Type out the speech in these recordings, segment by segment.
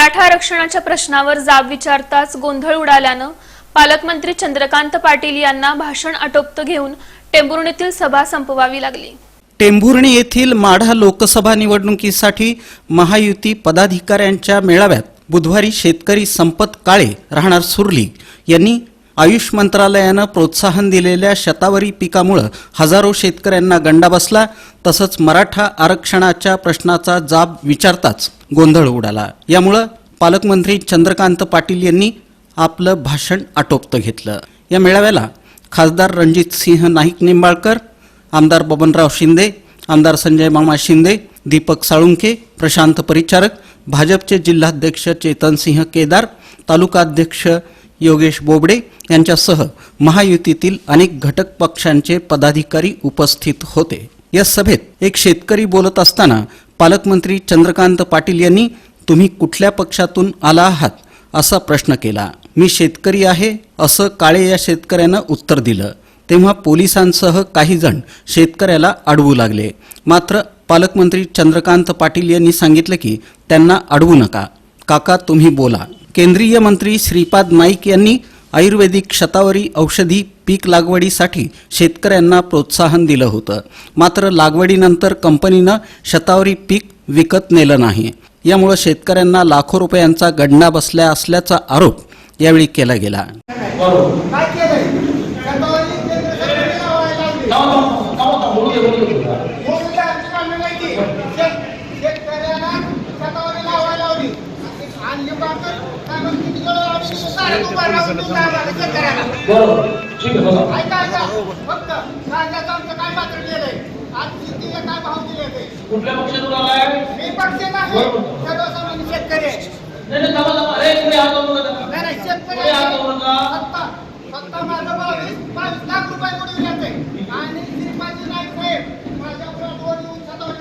मराठा आरक्षणाच्या प्रश्नावर जाब विचारताच गोंधळ उडाल्यानं पालकमंत्री चंद्रकांत पाटील यांना भाषण आटोपतं घेऊन टेंभुर्णीतील सभा संपवावी लागली. टेंभुर्णी येथील माढा लोकसभा निवडणुकीसाठी महायुती पदाधिकाऱ्यांच्या मेळाव्यात बुधवारी शेतकरी संपत काळे राहणार सुरली यांनी आयुष मंत्रालयानं प्रोत्साहन दिलेल्या शतावरी पिकामुळं हजारो शेतकऱ्यांना गंडा बसला तसंच मराठा आरक्षणाच्या प्रश्नाचा जाब विचारताच गोंधळ उडाला. यामुळं पालकमंत्री चंद्रकांत पाटील यांनी आपलं भाषण आटोपतं घेतलं. या मेळाव्याला खासदार रणजित सिंह नाईक निंबाळकर आमदार बबनराव शिंदे आमदार संजय मामा शिंदे दीपक साळुंके प्रशांत परिचारक भाजपचे जिल्हाध्यक्ष चेतनसिंह केदार तालुकाध्यक्ष योगेश बोबडे यांच्यासह महायुतीतील अनेक घटक पक्षांचे पदाधिकारी उपस्थित होते. या सभेत एक शेतकरी बोलत असताना पालकमंत्री चंद्रकांत पाटील यांनी तुम्ही कुठल्या पक्षातून आला आहात? असा प्रश्न केला. मी शेतकरी आहे असं काळे या शेतकऱ्यानं उत्तर दिलं. तेव्हा पोलिसांसह काही जण शेतकऱ्याला अडवू लागले. मात्र पालकमंत्री चंद्रकांत पाटील यांनी सांगितलं की त्यांना अडवू नका. काका तुम्ही बोला. केंद्रीय मंत्री श्रीपाद नाईक यांनी आयुर्वेदिक शतावरी औषधी पीक लागवडीसाठी शेतकऱ्यांना प्रोत्साहन दिलं होतं. मात्र लागवडीनंतर कंपनीनं शतावरी पीक विकत नेलं नाही. यामुळे शेतकऱ्यांना लाखो रुपयांचा गंडा बसल्या असल्याचा आरोप यावेळी केला गेला. काय भाव दिले ते कुठल्या पक्षातून आलाय? मी पक्ष नाही सर्वसामान्य शेतकरी आहे. नाही नाही, थांबा थांबा. अरे हात लावू नका नाही, नाही, शेतकरी हात लावू नका सत्ता सत्ता बावीस बावीस लाख रुपये बुडवून येते आणि श्रीपादी नाईक साहेब माझ्या दोन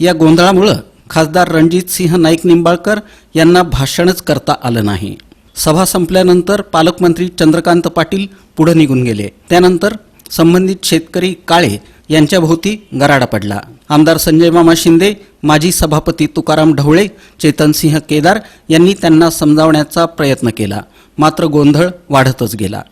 या गोंधळामुळं खासदार रणजित सिंह नाईक निंबाळकर यांना भाषणच करता आलं नाही. सभा संपल्यानंतर पालकमंत्री चंद्रकांत पाटील पुढे निघून गेले. त्यानंतर संबंधित शेतकरी काळे यांच्या भोवती गराडा पडला. आमदार संजय मामा शिंदे माजी सभापती तुकाराम ढवळे चेतनसिंह केदार यांनी त्यांना समजावण्याचा प्रयत्न केला. मात्र गोंधळ वाढतच गेला.